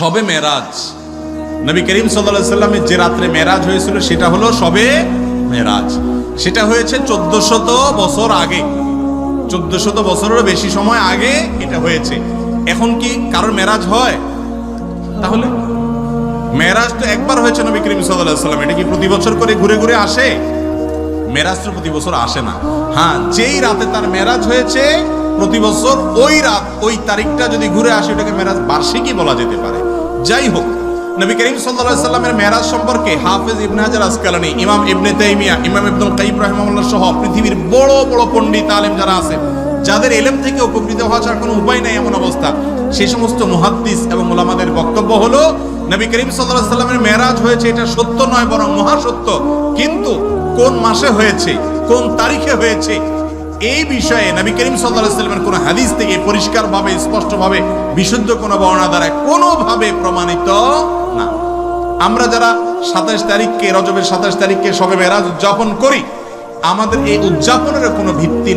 সবে মেরাজ। নবী করিম সাল্লামের যে রাত্রে মেরাজ হয়েছিল, সেটা হলো সবে মেরাজ। সেটা হয়েছে চোদ্দশত বছর আগে। চোদ্দশত বছরেরও বেশি সময় আগে এটা হয়েছে। এখন কি কারোর মেরাজ হয়? তাহলে? মেরাজ তো একবার হয়েছে নবী করিম সাল্লাম। এটা কি প্রতি বছর করে ঘুরে ঘুরে আসে? মেরাজ তো প্রতি বছর আসে না। হ্যাঁ যেই রাতে তার মেরাজ হয়েছে প্রতি বছর ওই রাত, ওই তারিখটা যদি ঘুরে আসে, ওটাকে মেরাজ বার্ষিকই বলা যেতে পারে। যাই হোক, নবী করিম সাল্লাল্লাহু সাল্লামের মেরাজ সম্পর্কে হাফেজ ইবনে হাজার আসকালানি, ইমাম ইবনে তাইমিয়া, ইমাম ইবনুল কাইম রাহিমাহুল্লাহ সহ পৃথিবীর বড় বড় পণ্ডিত আলেম যারা আছেন যাদের এলেম থেকে উপকৃত হওয়া ছাড়া কোনো উপায় নাই এমন অবস্থা। সেই সমস্ত মুহাদ্দিস এবং ওলামাদের বক্তব্য হলো, নবী করিম সাল্লাল্লাহু সাল্লামের মেরাজ হয়েছে, এটা সত্য নয়, বরং মহাসত্য। কিন্তু কোন মাসে হয়েছে, কোন তারিখে হয়েছে এই বিষয়ে নবী করিম সাল্লাহামের কোন হাদিস থেকে পরিষ্কারভাবে, স্পষ্টভাবে, বিশুদ্ধ কোনো বর্ণনা দ্বারা কোনোভাবে প্রমাণিত না। আমরা যারা সাতাশ তারিখকে, রজবের সাতাশ তারিখকে সবে মেরাজ উদযাপন করি, আমাদের এই উদযাপনের কোনো ভিত্তি